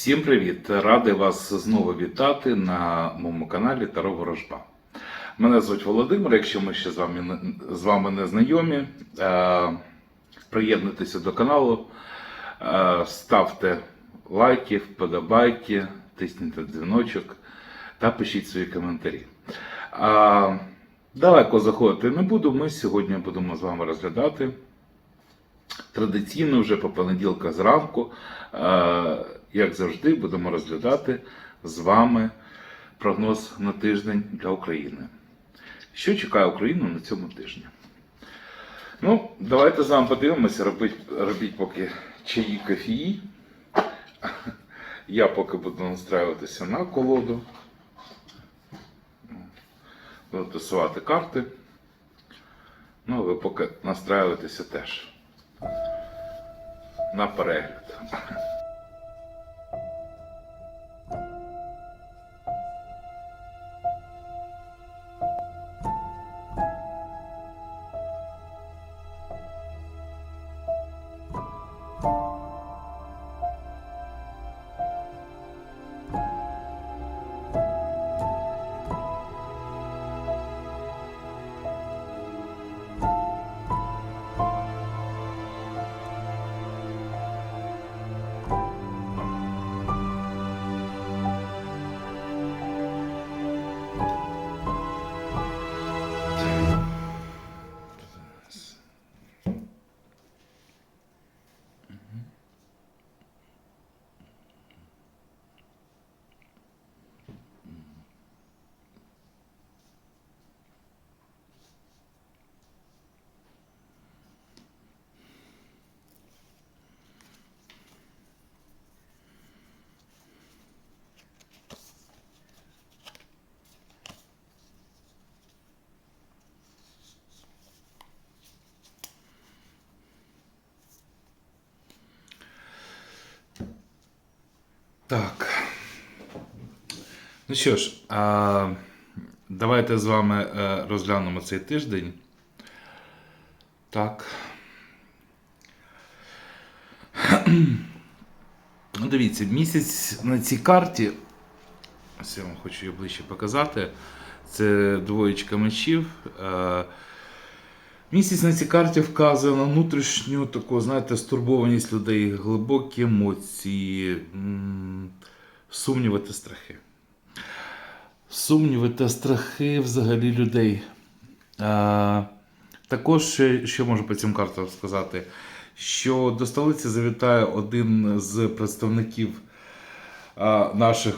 Всім привіт! Радий вас знову вітати на моєму каналі Таро Ворожба. Мене звуть Володимир. Якщо ми ще з вами з вами не знайомі, е, приєднуйтеся до каналу, е, ставте лайки, вподобайки, тисніть дзвіночок та пишіть свої коментарі. А, далеко заходити не буду. Ми сьогодні будемо з вами розглядати традиційно вже по понеділка зранку, е, як завжди, будемо розглядати з вами прогноз на тиждень для України. Що чекає Україну на цьому тижні? Ну, давайте з вами подивимося, робіть, робіть поки чаї кофії. Я поки буду настраюватися на колоду. Буду тасувати карти. Ну, а ви поки настраюєтеся теж на перегляд. Так. Ну що ж, а, давайте з вами е, розглянемо цей тиждень. Так. Ну, дивіться, місяць на цій карті. Ось я вам хочу її ближче показати. Це двоєчка мечів. Місяць на цій карті вказує на внутрішню таку, знаєте, стурбованість людей, глибокі емоції, сумніви та страхи. Сумніви та страхи взагалі людей. А, також, ще- що можу по цим картам сказати, що до столиці завітає один з представників а, наших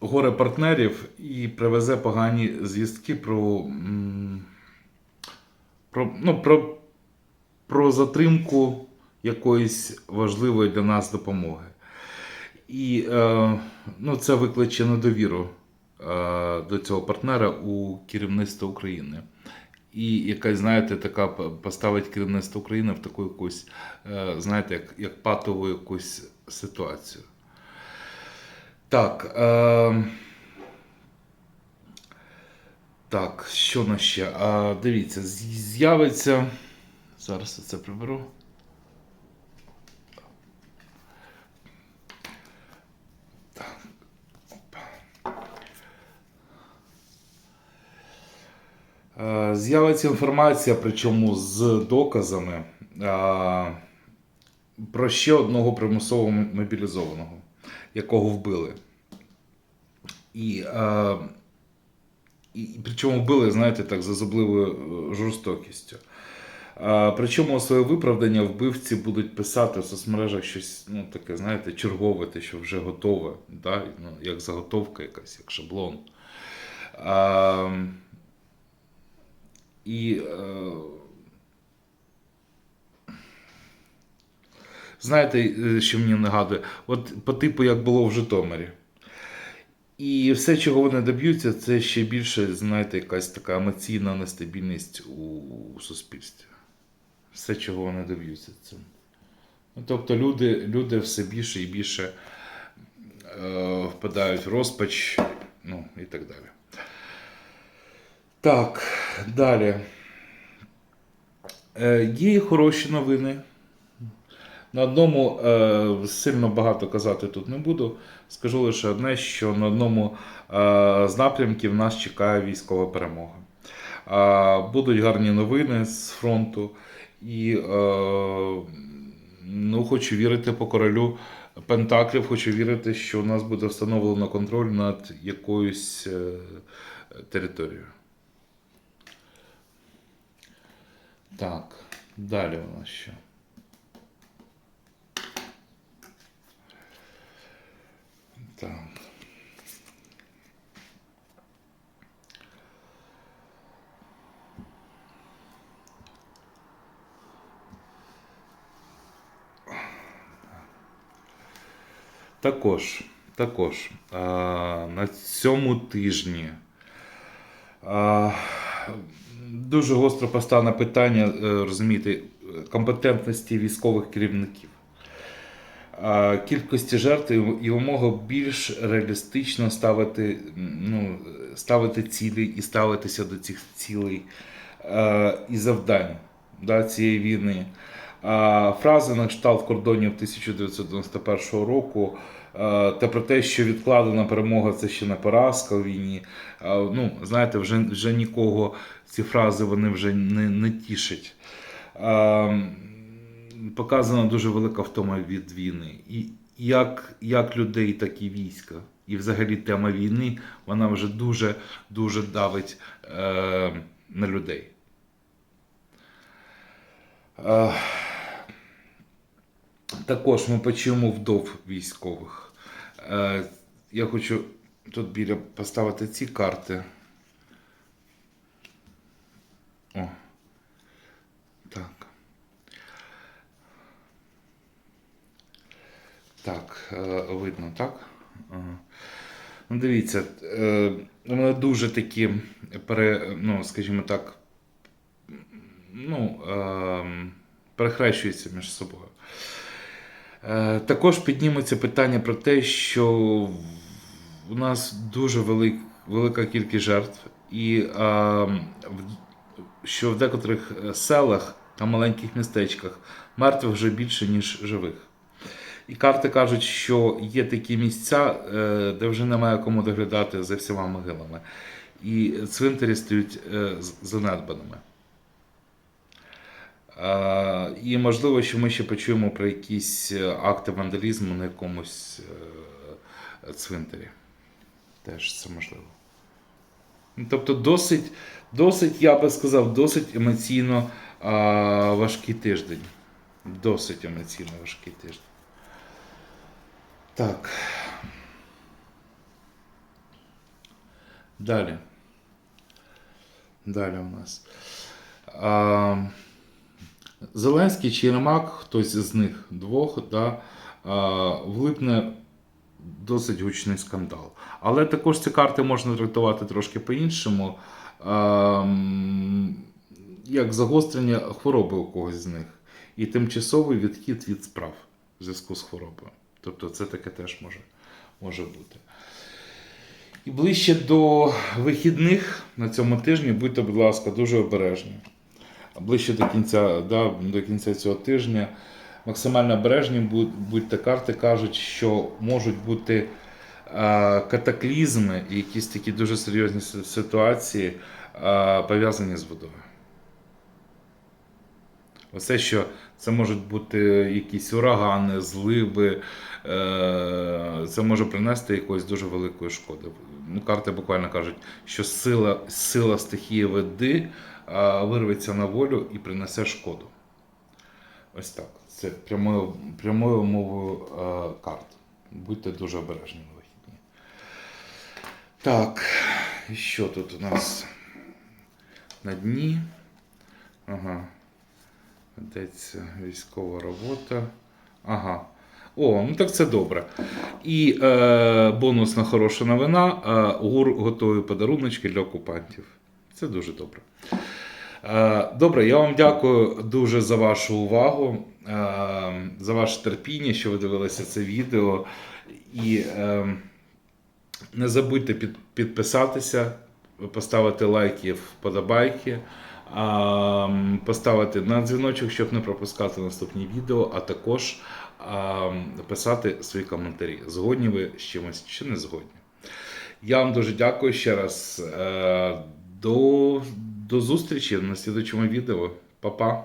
горе-партнерів і привезе погані звістки про. м, про, ну, про, про затримку якоїсь важливої для нас допомоги. І е, ну, це викличе недовіру е, до цього партнера у керівництво України. І якась, знаєте, така поставить керівництво України в таку якусь, е, знаєте, як, як патову якусь ситуацію. Так. Е, так, що на ще? А, дивіться, з'явиться. Зараз я це приберу. Е, З'явиться інформація, причому з доказами а, про ще одного примусово мобілізованого, якого вбили. І е, і, причому вбили, знаєте, так, з особливою е, жорстокістю. А, причому своє виправдання вбивці будуть писати в соцмережах щось, ну, таке, знаєте, чергове, те, що вже готове, да? ну, як заготовка якась, як шаблон. А, і е, знаєте, е, що мені нагадує? От по типу, як було в Житомирі. І все, чого вони доб'ються, це ще більше, знаєте, якась така емоційна нестабільність у, суспільстві. Все, чого вони доб'ються цим. Ну, тобто люди, люди все більше і більше е, впадають в розпач, ну і так далі. Так, далі. Е, є хороші новини. На одному е, сильно багато казати тут не буду. Скажу лише одне, що на одному е, з напрямків нас чекає військова перемога. Е, будуть гарні новини з фронту, і ну, хочу вірити по королю Пентаклів, хочу вірити, що у нас буде встановлено контроль над якоюсь територією. Так, далі у нас що? Так. Також, також а, на цьому тижні а, дуже гостро постане питання, е, розумієте, компетентності військових керівників. Кількості жертв і вимога більш реалістично ставити, ну, ставити цілі і ставитися до цих цілей і завдань да, цієї війни. А, Фрази на кшталт кордонів 1991 року та про те, що відкладена перемога це ще не поразка у війні. Ну, знаєте, вже, вже нікого ці фрази вони вже не, не тішать. Показана дуже велика втома від війни. І як, як людей, так і війська. І взагалі тема війни вона вже дуже дуже давить е, на людей. Е, також ми почуємо вдов військових. Е, я хочу тут біля поставити ці карти. Так, е, видно, так? Ну, дивіться, е, вони дуже такі, ну, скажімо так, ну, е, перехрещуються між собою. Е, Також підніметься питання про те, що у нас дуже велик, велика кількість жертв, і е, що в декотрих селах та маленьких містечках мертвих вже більше, ніж живих. І карти кажуть, що є такі місця, е, де вже немає кому доглядати за всіма могилами. І цвинтарі стають е, занедбаними. І можливо, що ми ще почуємо про якісь е, акти вандалізму на якомусь цвинтарі. Теж це можливо. Тобто, досить, досить, я би сказав, досить емоційно важкий тиждень. Досить емоційно важкий тиждень. Так. Далі. Далі у нас. А, Зеленський чи Єрмак, хтось з них двох, да, а, влипне досить гучний скандал. Але також ці карти можна трактувати трошки по-іншому, як загострення хвороби у когось з них. І тимчасовий відхід від справ в зв'язку з хворобою. Тобто це таке теж може, може бути. І ближче до вихідних на цьому тижні будьте, будь ласка, дуже обережні. Ближче до кінця, да, до кінця цього тижня максимально обережні будьте карти кажуть, що можуть бути катаклізми і якісь такі дуже серйозні ситуації пов'язані з водою. Оце, що це можуть бути якісь урагани, зливи, е, це може принести якоїсь дуже великої шкоди. Ну, карти буквально кажуть, що сила, сила стихії води вирветься на волю і принесе шкоду. Ось так. Це прямою, прямою мовою е, карт. Будьте дуже обережні на вихідні. Так, і що тут у нас на дні? Ага. Ведеться військова робота. Ага. О, ну так це добре. І е, бонусна хороша новина. Е, ГУР готує подаруночки для окупантів. Це дуже добре. Е, Добре, я вам дякую дуже за вашу увагу, е, за ваше терпіння, що ви дивилися це відео. І е, не забудьте під, підписатися, поставити лайки, вподобайки. Поставити на дзвіночок, щоб не пропускати наступні відео, а також писати свої коментарі. Згодні ви з чимось чи не згодні. Я вам дуже дякую ще раз. Е, До, до зустрічі на слідчому відео. Па-па.